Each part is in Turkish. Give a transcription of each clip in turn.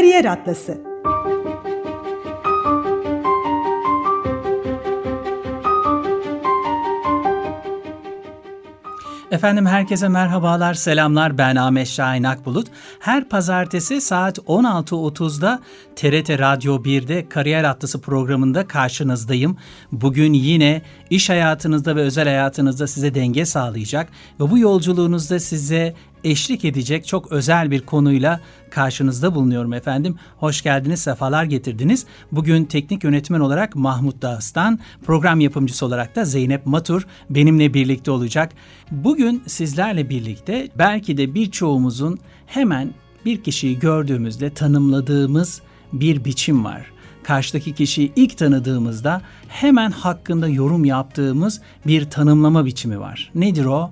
Kariyer Atlası Efendim herkese merhabalar, selamlar. Ben Ahmet Şahin Akbulut. Her pazartesi saat 16.30'da TRT Radyo 1'de Kariyer Atlısı programında karşınızdayım. Bugün yine iş hayatınızda ve özel hayatınızda size denge sağlayacak ve bu yolculuğunuzda size eşlik edecek çok özel bir konuyla karşınızda bulunuyorum efendim. Hoş geldiniz, sefalar getirdiniz. Bugün teknik yönetmen olarak Mahmut Dağıstan, program yapımcısı olarak da Zeynep Matur benimle birlikte olacak. Bugün sizlerle birlikte belki de birçoğumuzun hemen bir kişiyi gördüğümüzde tanımladığımız bir biçim var karşıdaki kişiyi ilk tanıdığımızda hemen hakkında yorum yaptığımız bir tanımlama biçimi var. Nedir o?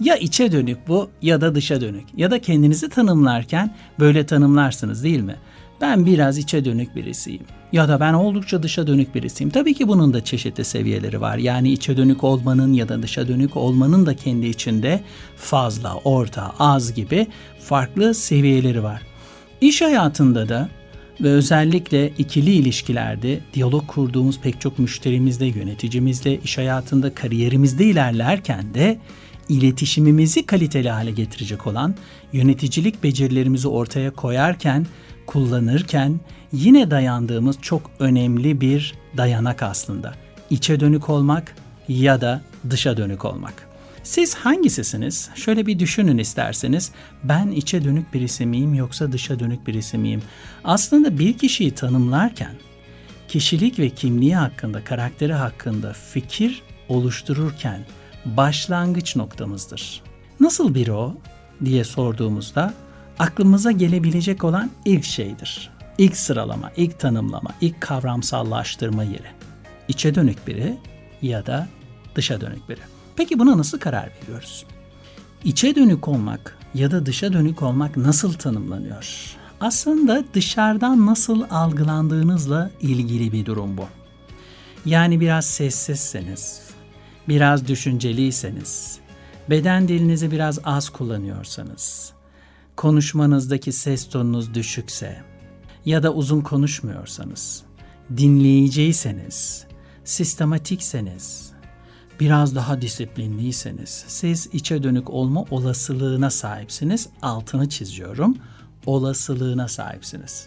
Ya içe dönük bu ya da dışa dönük. Ya da kendinizi tanımlarken böyle tanımlarsınız değil mi? Ben biraz içe dönük birisiyim. Ya da ben oldukça dışa dönük birisiyim. Tabii ki bunun da çeşitli seviyeleri var. Yani içe dönük olmanın ya da dışa dönük olmanın da kendi içinde fazla, orta, az gibi farklı seviyeleri var. İş hayatında da ve özellikle ikili ilişkilerde diyalog kurduğumuz pek çok müşterimizle, yöneticimizle, iş hayatında kariyerimizde ilerlerken de iletişimimizi kaliteli hale getirecek olan yöneticilik becerilerimizi ortaya koyarken, kullanırken yine dayandığımız çok önemli bir dayanak aslında. İçe dönük olmak ya da dışa dönük olmak. Siz hangisisiniz? Şöyle bir düşünün isterseniz. Ben içe dönük birisi miyim yoksa dışa dönük birisi miyim? Aslında bir kişiyi tanımlarken kişilik ve kimliği hakkında, karakteri hakkında fikir oluştururken başlangıç noktamızdır. Nasıl biri o diye sorduğumuzda aklımıza gelebilecek olan ilk şeydir. İlk sıralama, ilk tanımlama, ilk kavramsallaştırma yeri. İçe dönük biri ya da dışa dönük biri. Peki buna nasıl karar veriyoruz? İçe dönük olmak ya da dışa dönük olmak nasıl tanımlanıyor? Aslında dışarıdan nasıl algılandığınızla ilgili bir durum bu. Yani biraz sessizseniz, biraz düşünceliyseniz, beden dilinizi biraz az kullanıyorsanız, konuşmanızdaki ses tonunuz düşükse ya da uzun konuşmuyorsanız, dinleyiciyseniz, sistematikseniz, biraz daha disiplinliyseniz, siz içe dönük olma olasılığına sahipsiniz. Altını çiziyorum. Olasılığına sahipsiniz.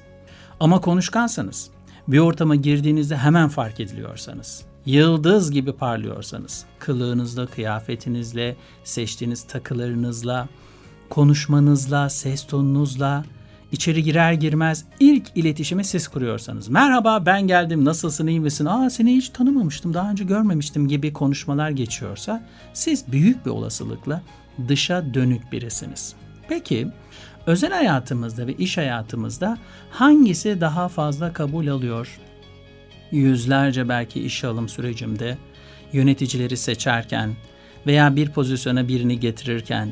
Ama konuşkansanız, bir ortama girdiğinizde hemen fark ediliyorsanız, yıldız gibi parlıyorsanız, kılığınızla, kıyafetinizle, seçtiğiniz takılarınızla, konuşmanızla, ses tonunuzla, içeri girer girmez ilk iletişimi siz kuruyorsanız. Merhaba ben geldim nasılsın iyi misin? Aa seni hiç tanımamıştım daha önce görmemiştim gibi konuşmalar geçiyorsa siz büyük bir olasılıkla dışa dönük birisiniz. Peki özel hayatımızda ve iş hayatımızda hangisi daha fazla kabul alıyor? Yüzlerce belki iş alım sürecimde yöneticileri seçerken veya bir pozisyona birini getirirken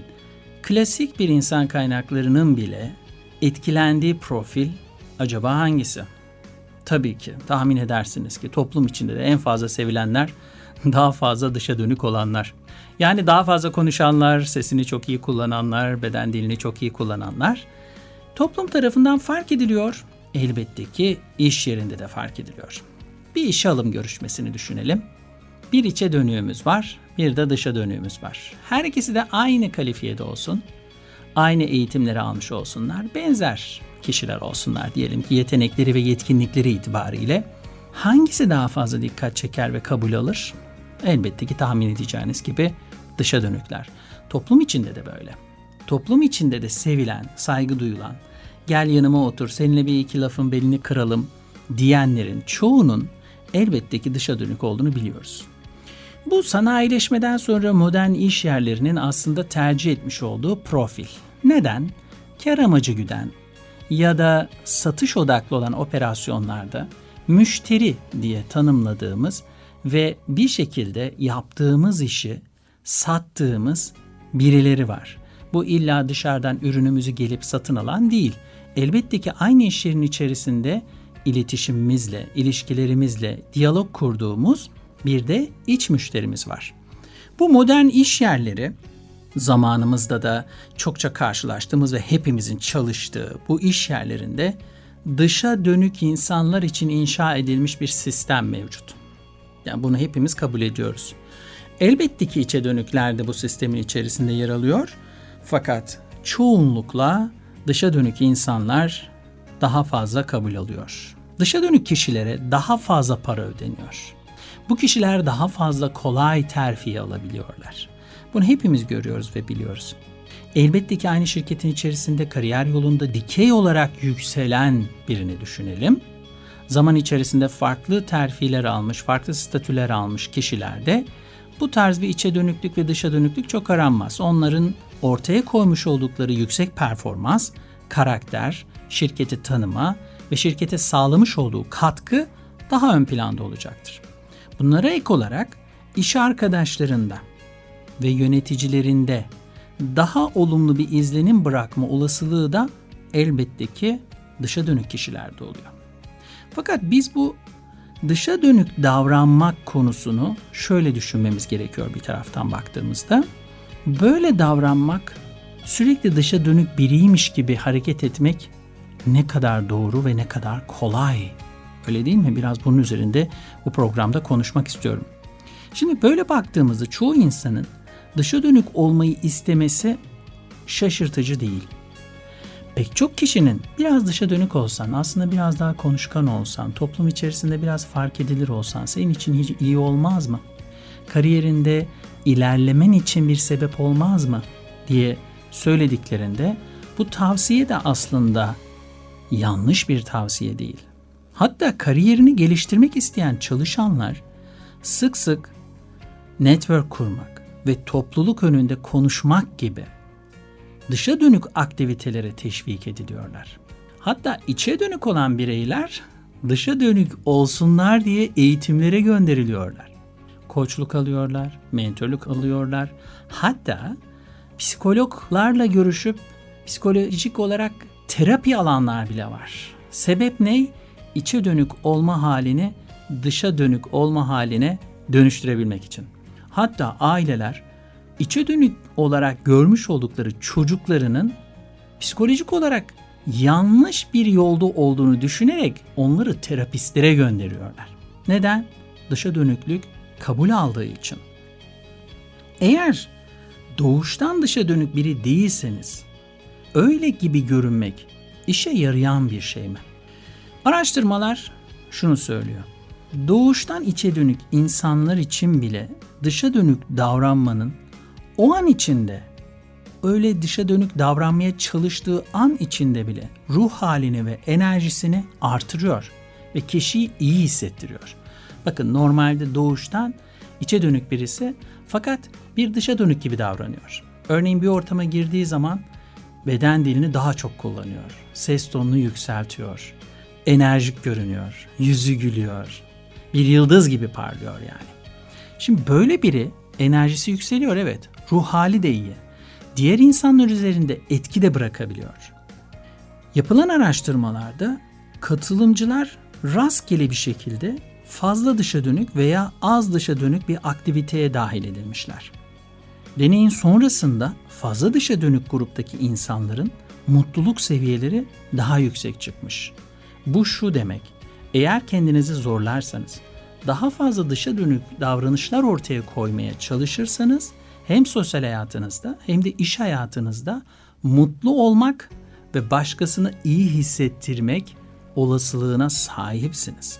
klasik bir insan kaynaklarının bile etkilendiği profil acaba hangisi? Tabii ki tahmin edersiniz ki toplum içinde de en fazla sevilenler daha fazla dışa dönük olanlar. Yani daha fazla konuşanlar, sesini çok iyi kullananlar, beden dilini çok iyi kullananlar toplum tarafından fark ediliyor. Elbette ki iş yerinde de fark ediliyor. Bir işe alım görüşmesini düşünelim. Bir içe dönüğümüz var, bir de dışa dönüğümüz var. Her ikisi de aynı kalifiyede olsun, aynı eğitimleri almış olsunlar, benzer kişiler olsunlar diyelim ki yetenekleri ve yetkinlikleri itibariyle. Hangisi daha fazla dikkat çeker ve kabul alır? Elbette ki tahmin edeceğiniz gibi dışa dönükler. Toplum içinde de böyle. Toplum içinde de sevilen, saygı duyulan, gel yanıma otur, seninle bir iki lafın belini kıralım diyenlerin çoğunun elbette ki dışa dönük olduğunu biliyoruz. Bu sanayileşmeden sonra modern iş yerlerinin aslında tercih etmiş olduğu profil. Neden? Kar amacı güden ya da satış odaklı olan operasyonlarda müşteri diye tanımladığımız ve bir şekilde yaptığımız işi sattığımız birileri var. Bu illa dışarıdan ürünümüzü gelip satın alan değil. Elbette ki aynı iş yerinin içerisinde iletişimimizle, ilişkilerimizle diyalog kurduğumuz bir de iç müşterimiz var. Bu modern iş yerleri zamanımızda da çokça karşılaştığımız ve hepimizin çalıştığı bu iş yerlerinde dışa dönük insanlar için inşa edilmiş bir sistem mevcut. Yani bunu hepimiz kabul ediyoruz. Elbette ki içe dönükler de bu sistemin içerisinde yer alıyor. Fakat çoğunlukla dışa dönük insanlar daha fazla kabul alıyor. Dışa dönük kişilere daha fazla para ödeniyor. Bu kişiler daha fazla kolay terfi alabiliyorlar. Bunu hepimiz görüyoruz ve biliyoruz. Elbette ki aynı şirketin içerisinde kariyer yolunda dikey olarak yükselen birini düşünelim. Zaman içerisinde farklı terfiler almış, farklı statüler almış kişilerde bu tarz bir içe dönüklük ve dışa dönüklük çok aranmaz. Onların ortaya koymuş oldukları yüksek performans, karakter, şirketi tanıma ve şirkete sağlamış olduğu katkı daha ön planda olacaktır. Bunlara ek olarak iş arkadaşlarında ve yöneticilerinde daha olumlu bir izlenim bırakma olasılığı da elbette ki dışa dönük kişilerde oluyor. Fakat biz bu dışa dönük davranmak konusunu şöyle düşünmemiz gerekiyor bir taraftan baktığımızda. Böyle davranmak, sürekli dışa dönük biriymiş gibi hareket etmek ne kadar doğru ve ne kadar kolay. Öyle değil mi? Biraz bunun üzerinde bu programda konuşmak istiyorum. Şimdi böyle baktığımızda çoğu insanın dışa dönük olmayı istemesi şaşırtıcı değil. Pek çok kişinin biraz dışa dönük olsan, aslında biraz daha konuşkan olsan, toplum içerisinde biraz fark edilir olsan senin için hiç iyi olmaz mı? Kariyerinde ilerlemen için bir sebep olmaz mı diye söylediklerinde bu tavsiye de aslında yanlış bir tavsiye değil. Hatta kariyerini geliştirmek isteyen çalışanlar sık sık network kurmak ve topluluk önünde konuşmak gibi dışa dönük aktivitelere teşvik ediliyorlar. Hatta içe dönük olan bireyler dışa dönük olsunlar diye eğitimlere gönderiliyorlar. Koçluk alıyorlar, mentörlük alıyorlar. Hatta psikologlarla görüşüp psikolojik olarak terapi alanlar bile var. Sebep ne? İçe dönük olma halini dışa dönük olma haline dönüştürebilmek için. Hatta aileler içe dönük olarak görmüş oldukları çocuklarının psikolojik olarak yanlış bir yolda olduğunu düşünerek onları terapistlere gönderiyorlar. Neden? Dışa dönüklük kabul aldığı için. Eğer doğuştan dışa dönük biri değilseniz öyle gibi görünmek işe yarayan bir şey mi? Araştırmalar şunu söylüyor. Doğuştan içe dönük insanlar için bile dışa dönük davranmanın o an içinde öyle dışa dönük davranmaya çalıştığı an içinde bile ruh halini ve enerjisini artırıyor ve kişiyi iyi hissettiriyor. Bakın normalde doğuştan içe dönük birisi fakat bir dışa dönük gibi davranıyor. Örneğin bir ortama girdiği zaman beden dilini daha çok kullanıyor. Ses tonunu yükseltiyor. Enerjik görünüyor. Yüzü gülüyor. Bir yıldız gibi parlıyor yani. Şimdi böyle biri enerjisi yükseliyor evet. Ruh hali de iyi. Diğer insanlar üzerinde etki de bırakabiliyor. Yapılan araştırmalarda katılımcılar rastgele bir şekilde fazla dışa dönük veya az dışa dönük bir aktiviteye dahil edilmişler. Deneyin sonrasında fazla dışa dönük gruptaki insanların mutluluk seviyeleri daha yüksek çıkmış. Bu şu demek. Eğer kendinizi zorlarsanız, daha fazla dışa dönük davranışlar ortaya koymaya çalışırsanız hem sosyal hayatınızda hem de iş hayatınızda mutlu olmak ve başkasını iyi hissettirmek olasılığına sahipsiniz.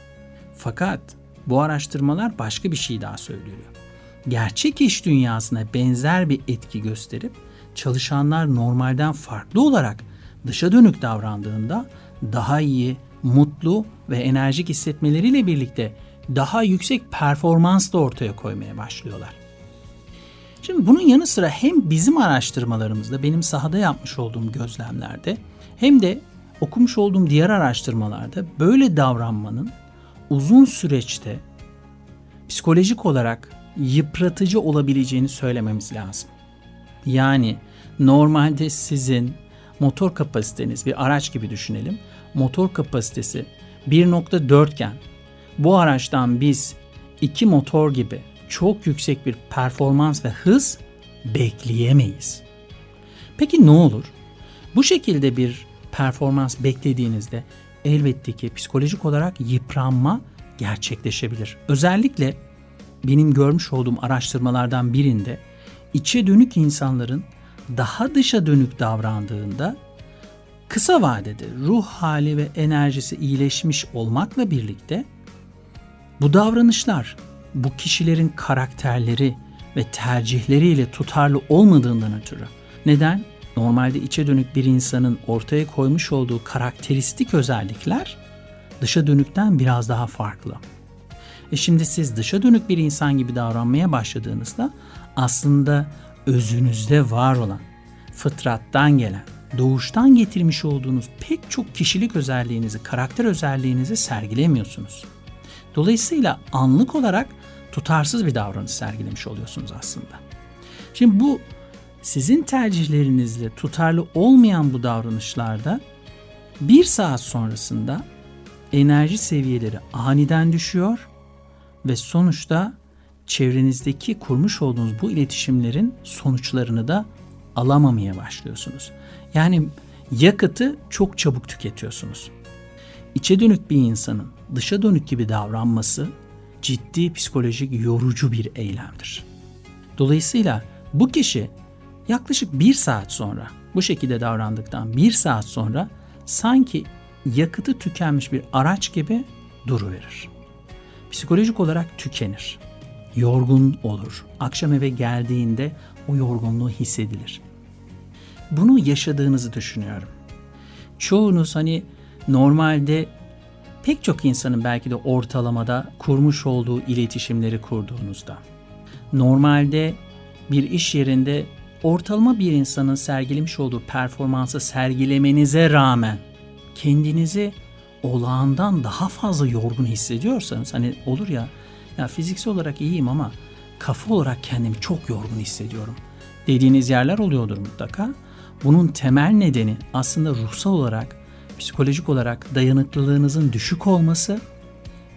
Fakat bu araştırmalar başka bir şey daha söylüyor. Gerçek iş dünyasına benzer bir etki gösterip çalışanlar normalden farklı olarak dışa dönük davrandığında daha iyi, mutlu ve enerjik hissetmeleriyle birlikte daha yüksek performans da ortaya koymaya başlıyorlar. Şimdi bunun yanı sıra hem bizim araştırmalarımızda, benim sahada yapmış olduğum gözlemlerde hem de okumuş olduğum diğer araştırmalarda böyle davranmanın uzun süreçte psikolojik olarak yıpratıcı olabileceğini söylememiz lazım. Yani normalde sizin motor kapasiteniz bir araç gibi düşünelim. Motor kapasitesi 1.4 iken bu araçtan biz iki motor gibi çok yüksek bir performans ve hız bekleyemeyiz. Peki ne olur? Bu şekilde bir performans beklediğinizde elbette ki psikolojik olarak yıpranma gerçekleşebilir. Özellikle benim görmüş olduğum araştırmalardan birinde içe dönük insanların daha dışa dönük davrandığında kısa vadede ruh hali ve enerjisi iyileşmiş olmakla birlikte bu davranışlar bu kişilerin karakterleri ve tercihleriyle tutarlı olmadığından ötürü. Neden? Normalde içe dönük bir insanın ortaya koymuş olduğu karakteristik özellikler dışa dönükten biraz daha farklı. E şimdi siz dışa dönük bir insan gibi davranmaya başladığınızda aslında özünüzde var olan, fıtrattan gelen, doğuştan getirmiş olduğunuz pek çok kişilik özelliğinizi, karakter özelliğinizi sergilemiyorsunuz. Dolayısıyla anlık olarak tutarsız bir davranış sergilemiş oluyorsunuz aslında. Şimdi bu sizin tercihlerinizle tutarlı olmayan bu davranışlarda bir saat sonrasında enerji seviyeleri aniden düşüyor ve sonuçta çevrenizdeki kurmuş olduğunuz bu iletişimlerin sonuçlarını da alamamaya başlıyorsunuz. Yani yakıtı çok çabuk tüketiyorsunuz. İçe dönük bir insanın dışa dönük gibi davranması ciddi psikolojik yorucu bir eylemdir. Dolayısıyla bu kişi yaklaşık bir saat sonra bu şekilde davrandıktan bir saat sonra sanki yakıtı tükenmiş bir araç gibi duruverir. Psikolojik olarak tükenir. Yorgun olur. Akşam eve geldiğinde o yorgunluğu hissedilir. Bunu yaşadığınızı düşünüyorum. Çoğunuz hani normalde pek çok insanın belki de ortalamada kurmuş olduğu iletişimleri kurduğunuzda. Normalde bir iş yerinde ortalama bir insanın sergilemiş olduğu performansı sergilemenize rağmen kendinizi olağandan daha fazla yorgun hissediyorsanız hani olur ya ya fiziksel olarak iyiyim ama kafa olarak kendimi çok yorgun hissediyorum dediğiniz yerler oluyordur mutlaka. Bunun temel nedeni aslında ruhsal olarak, psikolojik olarak dayanıklılığınızın düşük olması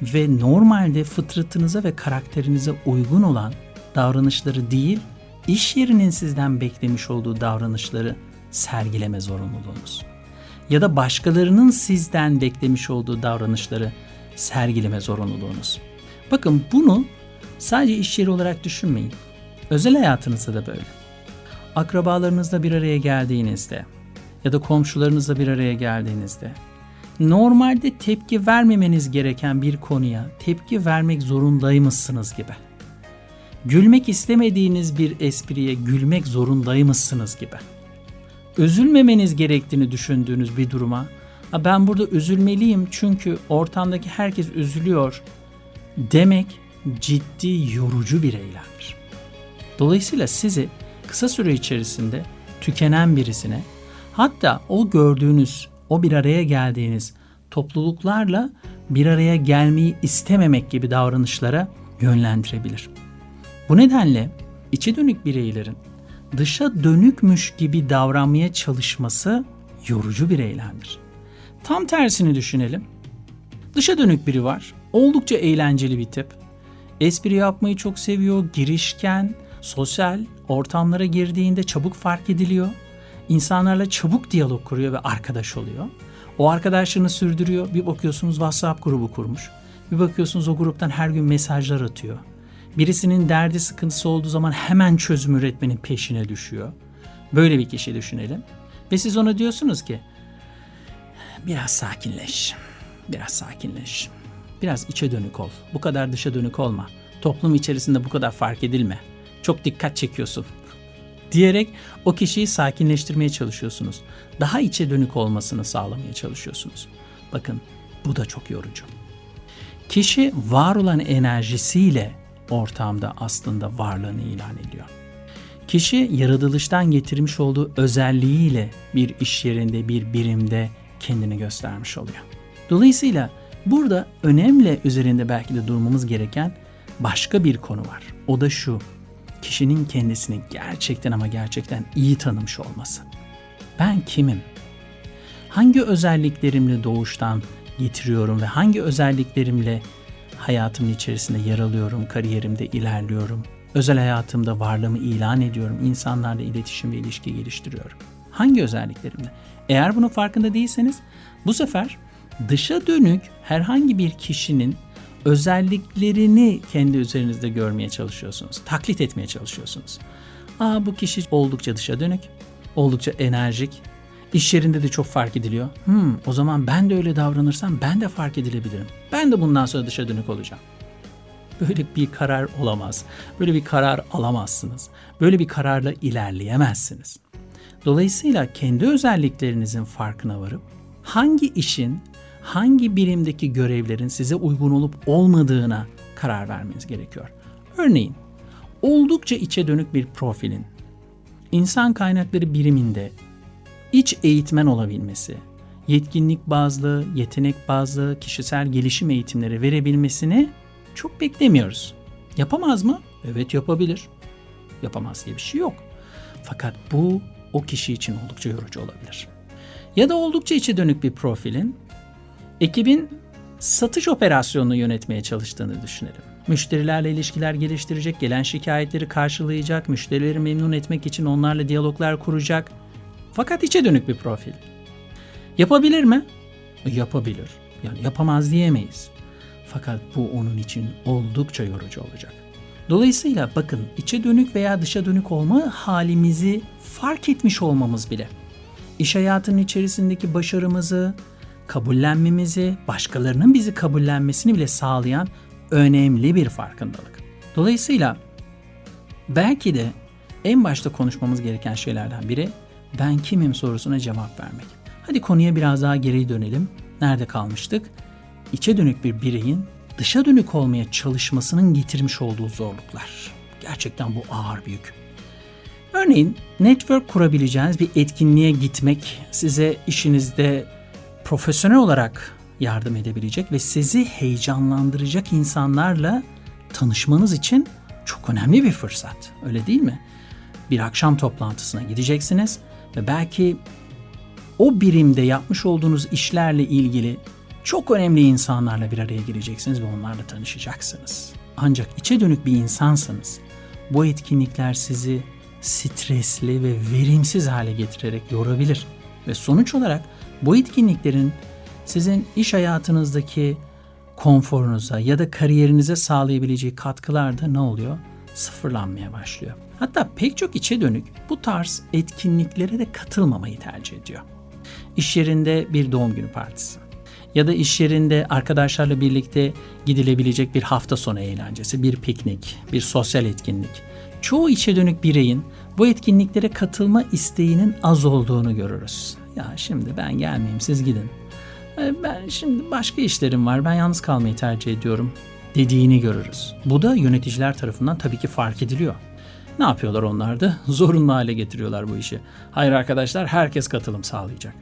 ve normalde fıtratınıza ve karakterinize uygun olan davranışları değil, iş yerinin sizden beklemiş olduğu davranışları sergileme zorunluluğunuz. Ya da başkalarının sizden beklemiş olduğu davranışları sergileme zorunluluğunuz. Bakın bunu sadece iş yeri olarak düşünmeyin. Özel hayatınızda da böyle. Akrabalarınızla bir araya geldiğinizde ya da komşularınızla bir araya geldiğinizde normalde tepki vermemeniz gereken bir konuya tepki vermek zorundaymışsınız gibi. Gülmek istemediğiniz bir espriye gülmek zorundaymışsınız gibi. Üzülmemeniz gerektiğini düşündüğünüz bir duruma ben burada üzülmeliyim çünkü ortamdaki herkes üzülüyor demek ciddi yorucu bir eylemdir. Dolayısıyla sizi kısa süre içerisinde tükenen birisine hatta o gördüğünüz, o bir araya geldiğiniz topluluklarla bir araya gelmeyi istememek gibi davranışlara yönlendirebilir. Bu nedenle içe dönük bireylerin dışa dönükmüş gibi davranmaya çalışması yorucu bir eylemdir. Tam tersini düşünelim. Dışa dönük biri var. Oldukça eğlenceli bir tip. Espri yapmayı çok seviyor, girişken, sosyal ortamlara girdiğinde çabuk fark ediliyor. İnsanlarla çabuk diyalog kuruyor ve arkadaş oluyor. O arkadaşlığını sürdürüyor. Bir bakıyorsunuz WhatsApp grubu kurmuş. Bir bakıyorsunuz o gruptan her gün mesajlar atıyor. Birisinin derdi sıkıntısı olduğu zaman hemen çözüm üretmenin peşine düşüyor. Böyle bir kişi düşünelim. Ve siz ona diyorsunuz ki biraz sakinleş. Biraz sakinleş. Biraz içe dönük ol. Bu kadar dışa dönük olma. Toplum içerisinde bu kadar fark edilme. Çok dikkat çekiyorsun. Diyerek o kişiyi sakinleştirmeye çalışıyorsunuz. Daha içe dönük olmasını sağlamaya çalışıyorsunuz. Bakın bu da çok yorucu. Kişi var olan enerjisiyle ortamda aslında varlığını ilan ediyor. Kişi yaratılıştan getirmiş olduğu özelliğiyle bir iş yerinde, bir birimde kendini göstermiş oluyor. Dolayısıyla burada önemli üzerinde belki de durmamız gereken başka bir konu var. O da şu. Kişinin kendisini gerçekten ama gerçekten iyi tanımış olması. Ben kimim? Hangi özelliklerimle doğuştan getiriyorum ve hangi özelliklerimle hayatımın içerisinde yer alıyorum, kariyerimde ilerliyorum, özel hayatımda varlığımı ilan ediyorum, insanlarla iletişim ve ilişki geliştiriyorum. Hangi özelliklerimle? Eğer bunun farkında değilseniz bu sefer Dışa dönük herhangi bir kişinin özelliklerini kendi üzerinizde görmeye çalışıyorsunuz. Taklit etmeye çalışıyorsunuz. Aa bu kişi oldukça dışa dönük, oldukça enerjik. İş yerinde de çok fark ediliyor. Hmm, o zaman ben de öyle davranırsam ben de fark edilebilirim. Ben de bundan sonra dışa dönük olacağım. Böyle bir karar olamaz. Böyle bir karar alamazsınız. Böyle bir kararla ilerleyemezsiniz. Dolayısıyla kendi özelliklerinizin farkına varıp hangi işin, hangi birimdeki görevlerin size uygun olup olmadığına karar vermeniz gerekiyor. Örneğin oldukça içe dönük bir profilin insan kaynakları biriminde iç eğitmen olabilmesi, yetkinlik bazlı, yetenek bazlı kişisel gelişim eğitimleri verebilmesini çok beklemiyoruz. Yapamaz mı? Evet yapabilir. Yapamaz diye bir şey yok. Fakat bu o kişi için oldukça yorucu olabilir. Ya da oldukça içe dönük bir profilin ekibin satış operasyonunu yönetmeye çalıştığını düşünelim. Müşterilerle ilişkiler geliştirecek, gelen şikayetleri karşılayacak, müşterileri memnun etmek için onlarla diyaloglar kuracak. Fakat içe dönük bir profil. Yapabilir mi? Yapabilir. Yani yapamaz diyemeyiz. Fakat bu onun için oldukça yorucu olacak. Dolayısıyla bakın içe dönük veya dışa dönük olma halimizi fark etmiş olmamız bile iş hayatının içerisindeki başarımızı, kabullenmemizi, başkalarının bizi kabullenmesini bile sağlayan önemli bir farkındalık. Dolayısıyla belki de en başta konuşmamız gereken şeylerden biri ben kimim sorusuna cevap vermek. Hadi konuya biraz daha geri dönelim. Nerede kalmıştık? İçe dönük bir bireyin dışa dönük olmaya çalışmasının getirmiş olduğu zorluklar. Gerçekten bu ağır bir yük. Örneğin network kurabileceğiniz bir etkinliğe gitmek size işinizde profesyonel olarak yardım edebilecek ve sizi heyecanlandıracak insanlarla tanışmanız için çok önemli bir fırsat. Öyle değil mi? Bir akşam toplantısına gideceksiniz ve belki o birimde yapmış olduğunuz işlerle ilgili çok önemli insanlarla bir araya geleceksiniz ve onlarla tanışacaksınız. Ancak içe dönük bir insansanız bu etkinlikler sizi stresli ve verimsiz hale getirerek yorabilir. Ve sonuç olarak bu etkinliklerin sizin iş hayatınızdaki konforunuza ya da kariyerinize sağlayabileceği katkılar da ne oluyor? Sıfırlanmaya başlıyor. Hatta pek çok içe dönük bu tarz etkinliklere de katılmamayı tercih ediyor. İş yerinde bir doğum günü partisi ya da iş yerinde arkadaşlarla birlikte gidilebilecek bir hafta sonu eğlencesi, bir piknik, bir sosyal etkinlik. Çoğu içe dönük bireyin bu etkinliklere katılma isteğinin az olduğunu görürüz. Ya şimdi ben gelmeyeyim siz gidin. E, ben şimdi başka işlerim var ben yalnız kalmayı tercih ediyorum dediğini görürüz. Bu da yöneticiler tarafından tabii ki fark ediliyor. Ne yapıyorlar onlar da? Zorunlu hale getiriyorlar bu işi. Hayır arkadaşlar herkes katılım sağlayacak.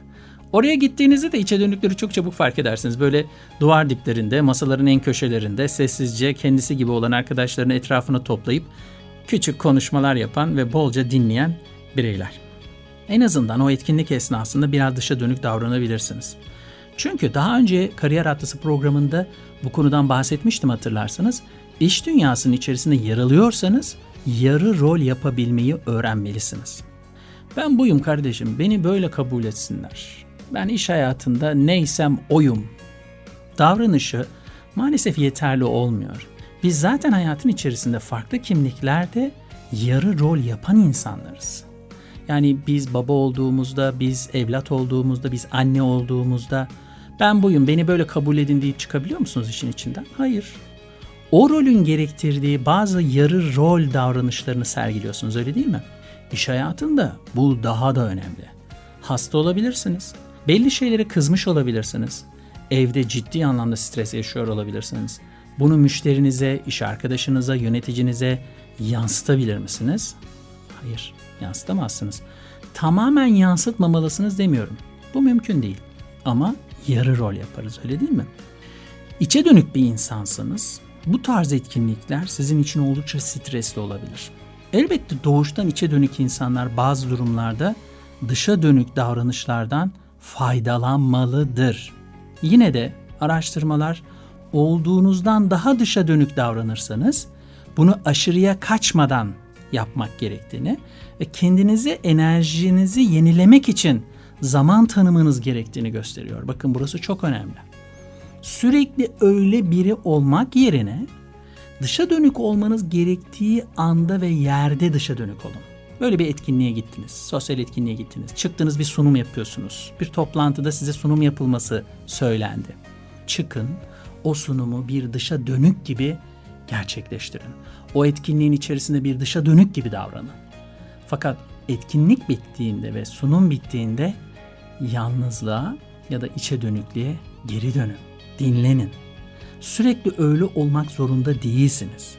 Oraya gittiğinizde de içe dönükleri çok çabuk fark edersiniz. Böyle duvar diplerinde, masaların en köşelerinde sessizce kendisi gibi olan arkadaşlarını etrafına toplayıp küçük konuşmalar yapan ve bolca dinleyen bireyler. En azından o etkinlik esnasında biraz dışa dönük davranabilirsiniz. Çünkü daha önce Kariyer Atlısı programında bu konudan bahsetmiştim hatırlarsanız. İş dünyasının içerisinde yer alıyorsanız yarı rol yapabilmeyi öğrenmelisiniz. Ben buyum kardeşim, beni böyle kabul etsinler. Ben iş hayatında neysem oyum. Davranışı maalesef yeterli olmuyor. Biz zaten hayatın içerisinde farklı kimliklerde yarı rol yapan insanlarız. Yani biz baba olduğumuzda, biz evlat olduğumuzda, biz anne olduğumuzda ben buyum beni böyle kabul edin deyip çıkabiliyor musunuz işin içinden? Hayır. O rolün gerektirdiği bazı yarı rol davranışlarını sergiliyorsunuz öyle değil mi? İş hayatında bu daha da önemli. Hasta olabilirsiniz. Belli şeylere kızmış olabilirsiniz. Evde ciddi anlamda stres yaşıyor olabilirsiniz. Bunu müşterinize, iş arkadaşınıza, yöneticinize yansıtabilir misiniz? Hayır, yansıtamazsınız. Tamamen yansıtmamalısınız demiyorum. Bu mümkün değil. Ama yarı rol yaparız öyle değil mi? İçe dönük bir insansanız bu tarz etkinlikler sizin için oldukça stresli olabilir. Elbette doğuştan içe dönük insanlar bazı durumlarda dışa dönük davranışlardan faydalanmalıdır. Yine de araştırmalar olduğunuzdan daha dışa dönük davranırsanız bunu aşırıya kaçmadan yapmak gerektiğini ve kendinizi enerjinizi yenilemek için zaman tanımanız gerektiğini gösteriyor. Bakın burası çok önemli. Sürekli öyle biri olmak yerine dışa dönük olmanız gerektiği anda ve yerde dışa dönük olun. Böyle bir etkinliğe gittiniz, sosyal etkinliğe gittiniz. Çıktınız bir sunum yapıyorsunuz. Bir toplantıda size sunum yapılması söylendi. Çıkın, o sunumu bir dışa dönük gibi gerçekleştirin. O etkinliğin içerisinde bir dışa dönük gibi davranın. Fakat etkinlik bittiğinde ve sunum bittiğinde yalnızlığa ya da içe dönüklüğe geri dönün. Dinlenin. Sürekli öyle olmak zorunda değilsiniz.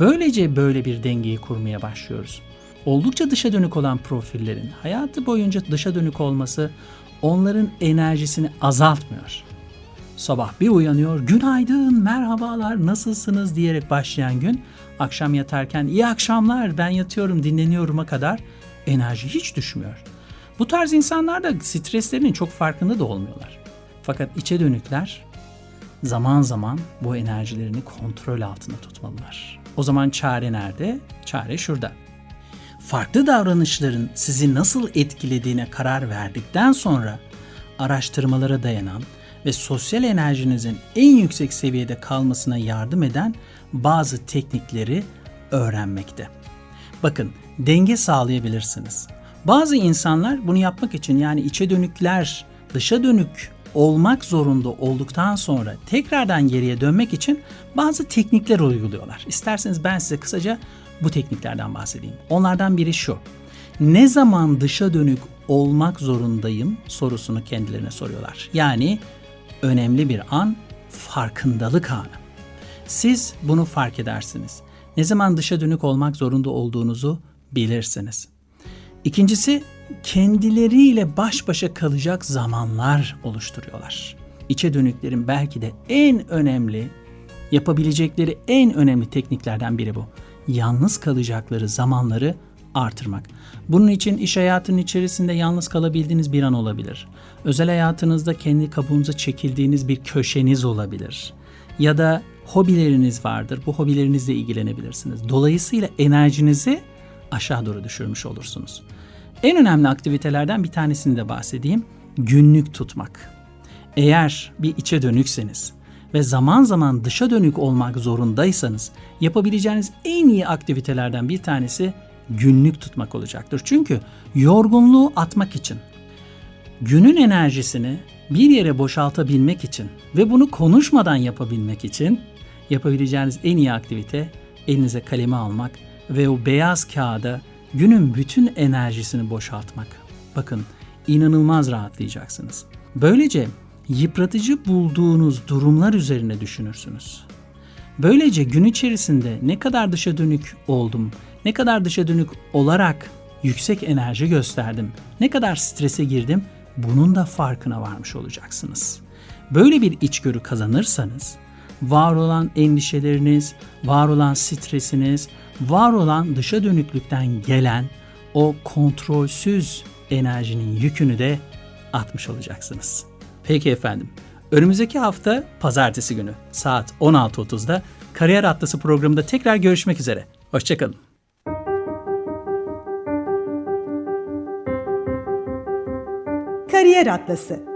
Böylece böyle bir dengeyi kurmaya başlıyoruz. Oldukça dışa dönük olan profillerin hayatı boyunca dışa dönük olması onların enerjisini azaltmıyor. Sabah bir uyanıyor, günaydın, merhabalar, nasılsınız diyerek başlayan gün, akşam yatarken iyi akşamlar, ben yatıyorum, dinleniyorum'a kadar enerji hiç düşmüyor. Bu tarz insanlar da streslerinin çok farkında da olmuyorlar. Fakat içe dönükler zaman zaman bu enerjilerini kontrol altında tutmalılar. O zaman çare nerede? Çare şurada. Farklı davranışların sizi nasıl etkilediğine karar verdikten sonra araştırmalara dayanan ve sosyal enerjinizin en yüksek seviyede kalmasına yardım eden bazı teknikleri öğrenmekte. Bakın, denge sağlayabilirsiniz. Bazı insanlar bunu yapmak için yani içe dönükler dışa dönük olmak zorunda olduktan sonra tekrardan geriye dönmek için bazı teknikler uyguluyorlar. İsterseniz ben size kısaca bu tekniklerden bahsedeyim. Onlardan biri şu. Ne zaman dışa dönük olmak zorundayım sorusunu kendilerine soruyorlar. Yani önemli bir an farkındalık anı. Siz bunu fark edersiniz. Ne zaman dışa dönük olmak zorunda olduğunuzu bilirsiniz. İkincisi kendileriyle baş başa kalacak zamanlar oluşturuyorlar. İçe dönüklerin belki de en önemli yapabilecekleri en önemli tekniklerden biri bu. Yalnız kalacakları zamanları artırmak. Bunun için iş hayatının içerisinde yalnız kalabildiğiniz bir an olabilir. Özel hayatınızda kendi kabuğunuza çekildiğiniz bir köşeniz olabilir. Ya da hobileriniz vardır. Bu hobilerinizle ilgilenebilirsiniz. Dolayısıyla enerjinizi aşağı doğru düşürmüş olursunuz. En önemli aktivitelerden bir tanesini de bahsedeyim. Günlük tutmak. Eğer bir içe dönükseniz ve zaman zaman dışa dönük olmak zorundaysanız yapabileceğiniz en iyi aktivitelerden bir tanesi günlük tutmak olacaktır. Çünkü yorgunluğu atmak için, günün enerjisini bir yere boşaltabilmek için ve bunu konuşmadan yapabilmek için yapabileceğiniz en iyi aktivite elinize kalemi almak ve o beyaz kağıda günün bütün enerjisini boşaltmak. Bakın inanılmaz rahatlayacaksınız. Böylece yıpratıcı bulduğunuz durumlar üzerine düşünürsünüz. Böylece gün içerisinde ne kadar dışa dönük oldum, ne kadar dışa dönük olarak yüksek enerji gösterdim, ne kadar strese girdim bunun da farkına varmış olacaksınız. Böyle bir içgörü kazanırsanız var olan endişeleriniz, var olan stresiniz, var olan dışa dönüklükten gelen o kontrolsüz enerjinin yükünü de atmış olacaksınız. Peki efendim. Önümüzdeki hafta pazartesi günü saat 16.30'da Kariyer Atlası programında tekrar görüşmek üzere. Hoşçakalın. Kariyer Atlası